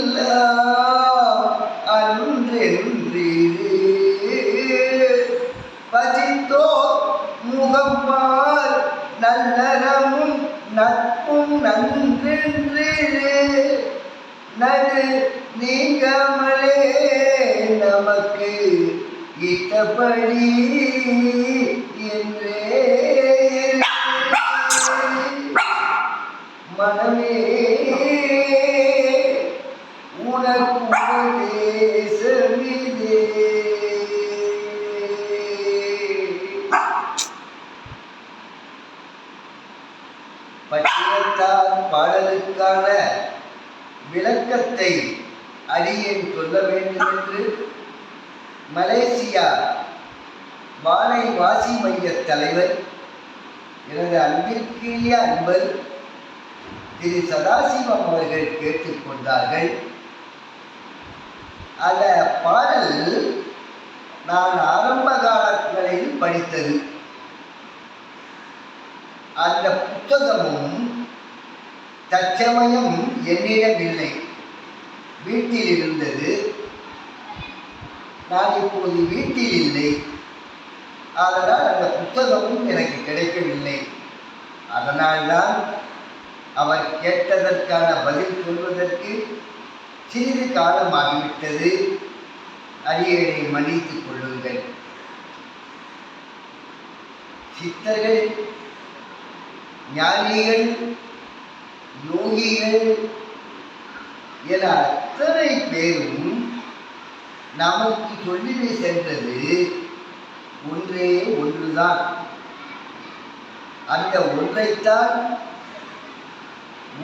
அல்லா அன்றென்றே பஜித்தோ முகப்பால் நல்லறமும் நட்பும் நன்றென்றே நடு நீங்கமலே நமக்கு இத்தபடி. பாடலுக்கான விளக்கத்தை அடியேன் சொல்ல வேண்டும் என்று மலேசியா வானை வாசி மைய தலைவர் எனது அன்பிற்குரிய அன்பர் திரு சதாசிவம் அவர்கள் கேட்டுக்கொண்டார்கள் அந்த பாடல் நான் ஆரம்ப காலங்களில் படித்தது. அந்த புத்தகமும் தற்சமயம் என்னிடம் இல்லை வீட்டில் இருந்தது நான் இப்போது வீட்டில் இல்லை அதனால் அந்த புத்தகமும் எனக்கு கிடைக்கவில்லை. அதனால்தான் அவர் கேட்டதற்கான பதில் சொல்வதற்கு சிறிது காலமாகிவிட்டது. அரியணை மன்னித்துக் கொள்ளுங்கள். சித்தர்கள் ஞானிகள் யோகிகள் என அத்தனை பேரும் நமக்கு சொல்லி சென்றது ஒன்றே ஒன்றுதான். அந்த ஒன்றைத்தான்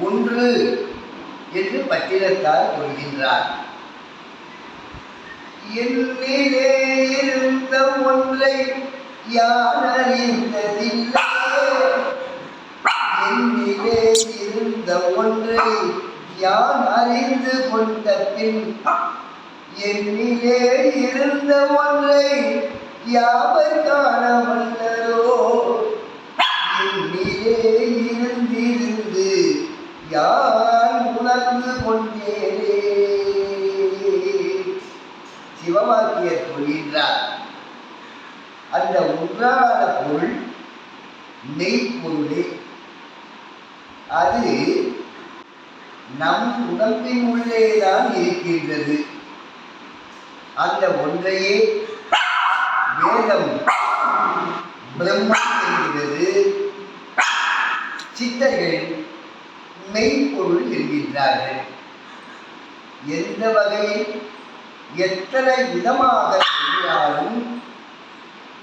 ஒன்று என்று பட்டினத்தார் கொள்கின்றார் என்னிலே இருந்த ஒன்றை யார் அறிந்ததில்லை? உள்ளே இருந்த ஒன்றை யான் அறிந்து கொண்ட பின் என்னிலே இருந்த ஒன்றை யாவர் காண வல்லரோ? என்னிலே இருந்திருந்து யான் உணர்ந்து கொண்டேனே? சிவவாக்கியர் சொல்கின்றார் அந்த உன்றான பொருள் மெய்ப்பொருளே அது நம் உடம்பின் உள்ளேதான் இருக்கின்றது. அந்த ஒன்றையே வேதம் பிரம்மம் என்கிறது சித்தர்கள் மெய்ப்பொருள் என்கின்றார்கள். எந்த வகையில் எத்தனை விதமாக சொன்னாலும்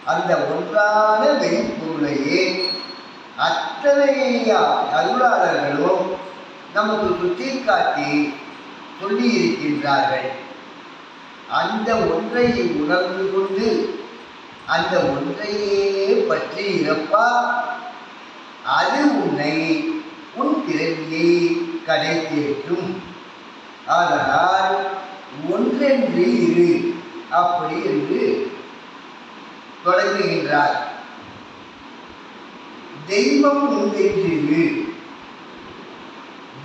அந்த ஒன்றான மெய்ப்பொருளையே அத்தனை அருளாளர்களும் நமக்கு சுட்டி காட்டி சொல்லி இருக்கின்றார்கள் அந்த ஒன்றை உணர்ந்து கொண்டு அந்த ஒன்றையே பற்றி இறப்பா அது உன்னை உன் திறமையை கடை தேற்றும் அதனால் ஒன்றென்று இரு அப்படி என்று தொடங்குகின்றார். தெய்வம் உண்டென்று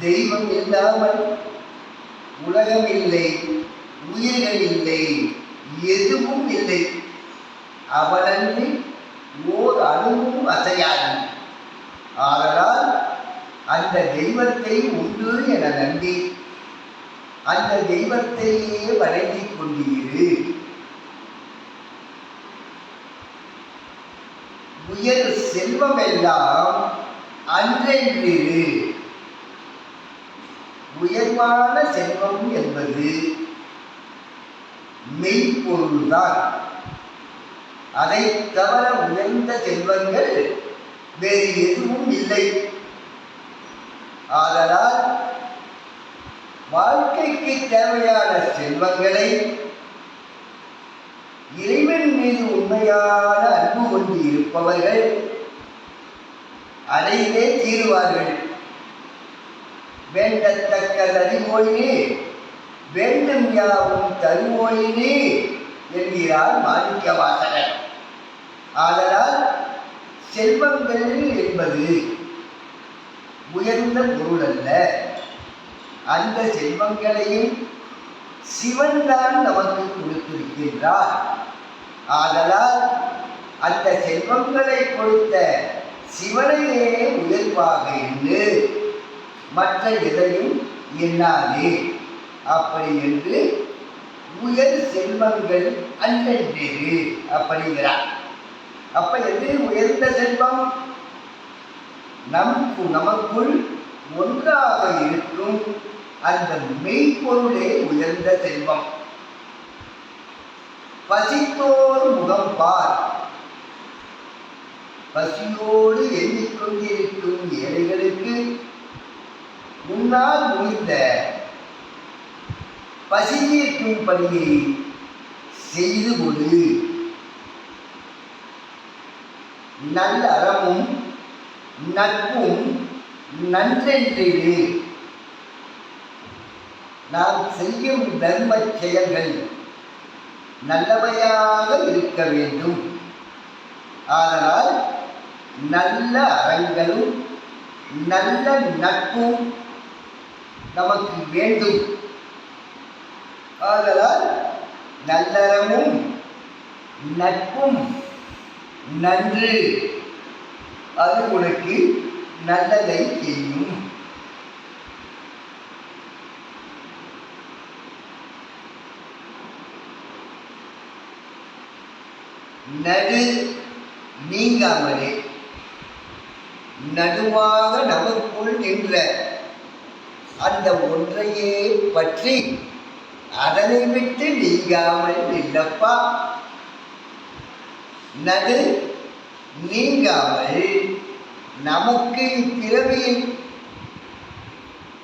தெய்வம் இல்லாமல் உலகம் இல்லை உயிர்கள் இல்லை எதுவும் இல்லை. அவனன்றி ஓர் அணுவும் அசையாது. ஆதலால் அந்த தெய்வத்தை உண்டு என நம்பி அந்த தெய்வத்தையே வணங்கிக் கொண்டீரு உயர் செல்வமெல்லாம் அன்றென்று. உயர்வான செல்வம் என்பது மெய்ப்பொருள்தான். அதை தவிர உயர்ந்த செல்வங்கள் வேறு எதுவும் இல்லை. ஆதலால் வாழ்க்கைக்கு தேவையான செல்வங்களை இறைவன் மீது உண்மையான அன்பு கொண்டு இருப்பவர்கள் அடைந்தே தீருவார்கள். வேண்டத்தக்கதறிவோயினே வேண்டும் யாவும் தருவோயினே என்கிறார் மாணிக்க வாசகர் ஆதலால் செல்வங்கள் என்பது உயர்ந்த பொருள் அல்ல அந்த செல்வங்களையும் சிவன் தான் நமக்கு கொடுத்திருக்கின்றார். ஆதலால் அந்த செல்வங்களை கொடுத்த சிவனையே உயர்வாக எண்ணு மற்ற எதையும் எண்ணாதே. அப்படி என்று உயர் செல்வங்கள் அல்லென்றது அப்படிங்கிறார். அப்ப எது உயர்ந்த செல்வம்? நமக்கு நமக்குள் ஒன்றாக இருக்கும் அந்த மெய்ப்பொருளே உயர்ந்த செல்வம். பசித்தோர் முகம் பார். பசியோடு எண்ணிக்கொண்டிருக்கும் ஏழைகளுக்கு முன்னால் முடிந்த பசி தீர்க்கும் பணியை செய்து கொடு. நல்ல அறமும் நட்பும் நன்றென்றிடு நாம் செய்யும் தர்ம செயல்கள் நல்லவையாக இருக்க வேண்டும். ஆதலால் நல்ல அறங்களும் நல்ல நட்பும் நமக்கு வேண்டும். ஆதலால் நல்லறமும் நட்பும் நன்று. அது உனக்கு நல்லதை செய்யும். நடு நீங்காமலே நடுவாக நமக்குள் நின்ற அந்த ஒன்றையே பற்றி அதனை விட்டு நீங்காமல் இல்லப்பா நடு நீங்காமல் நமக்கு இப்பிறவியில்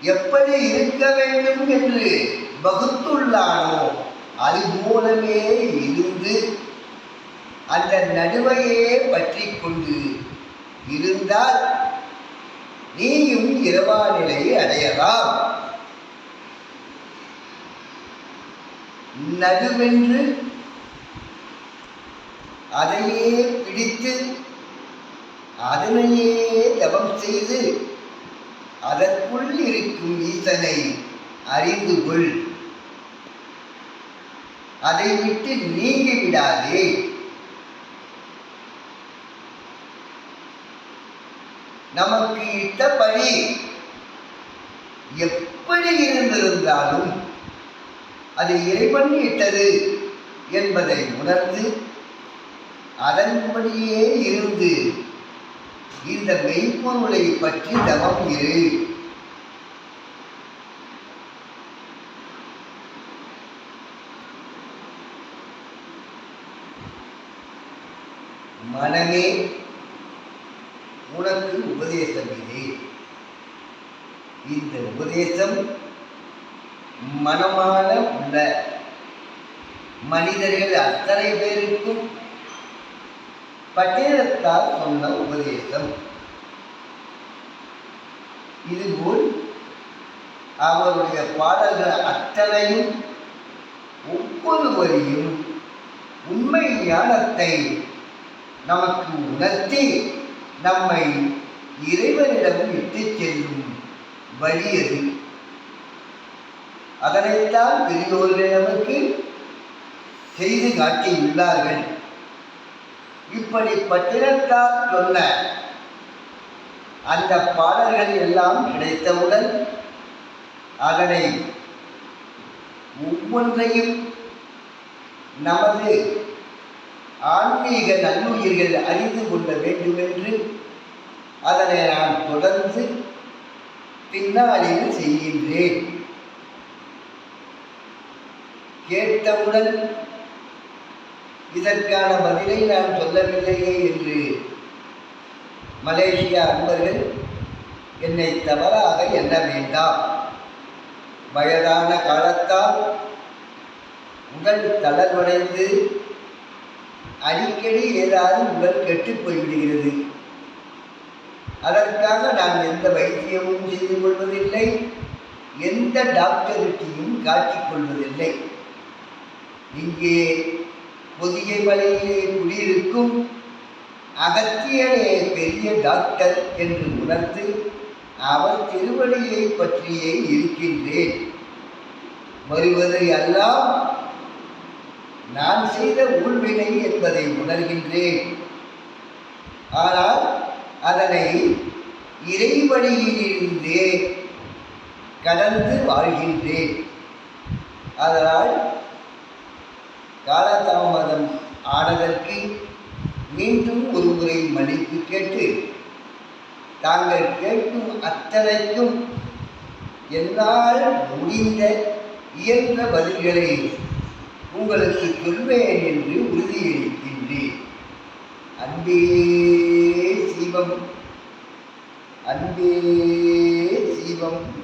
எப்படி இருக்க வேண்டும் என்று வகுத்துள்ளானோ அது மூலமே இருந்து அந்த நடுவையே பற்றி கொண்டு இருந்தால் நீயும் இரவா நிலையை அடையலாம். நடுவென்று அதையே பிடித்து அதனையே தவம் செய்து அதற்குள் இருக்கும் ஈசனை அறிந்து கொள் அதை விட்டு நீங்கி விடாதே. நமக்கு இட்டபடி எப்படி இருந்திருந்தாலும் அது இறைவன் இட்டது என்பதை உணர்ந்து அதன்படியே இருந்து இந்த மெய்ப்பொருளை பற்றி தவம் இரு. மனமே உனக்கு உபதேசம் இது. இந்த உபதேசம் மனமான உள்ள. மனிதர்கள் அத்தனை பேருக்கும் பட்டேலத்தால் சொன்ன உபதேசம். இதுபோல் அவருடைய பாடல்கள் அத்தனையும் ஒவ்வொரு வரியும் உண்மை ஞானத்தை நமக்கு உணர்த்தி நம்மை இறைவனிடம் இட்டு செல்லும் வழி அது அதனைத்தான் பெரியோர்கள் நமக்கு செய்து காட்டியுள்ளார்கள் இப்படி பட்டினத்தார் சொன்ன அந்த பாடல்கள் எல்லாம் கிடைத்தவுடன் அதனை ஒவ்வொன்றையும் நமது ஆன்மீக நல்லுயிர்கள் அறிந்து கொள்ள வேண்டும் என்று அதனை நான் தொடர்ந்து பின்னாளில் செய்கின்றேன். கேட்டவுடன் இதற்கான பதிலை நான் சொல்லவில்லையே என்று மலேசிய அன்பர்கள் என்னை தவறாக எண்ண வேண்டாம். வயதான காலத்தால் உடல் தளர்வடைந்து அடிக்கடி ஏதாவது உடல் கெட்டு போய்விடுகிறது. அதற்காக நான் எந்த வைத்தியமும் செய்து கொள்வதில்லை. எந்த டாக்டர்கிட்டையும் காட்டிக் கொள்வதில்லை. இங்கே புதிய மலையிலே குடியிருக்கும் அகத்தியனே பெரிய டாக்டர் என்று உணர்ந்து அவர் திருவடியை பற்றியே இருக்கின்றேன். வருவதை எல்லாம் நான் செய்த ஊழ்வினை என்பதை உணர்கின்றேன். ஆனால் அதனை இறைவழியிலிருந்தே கடந்து வாழ்கின்றேன். அதனால் காலதாமதம் ஆனதற்கு மீண்டும் ஒரு முறை மன்னிப்பு கேட்டு தாங்கள் கேட்கும் அத்தனைக்கும் என்னால் முடிந்த இயன்ற பதில்களை உங்களுக்கு சொல்வேன் என்று உறுதியளிக்கின்றேன். அன்பே சிவம் அன்பே சிவம்.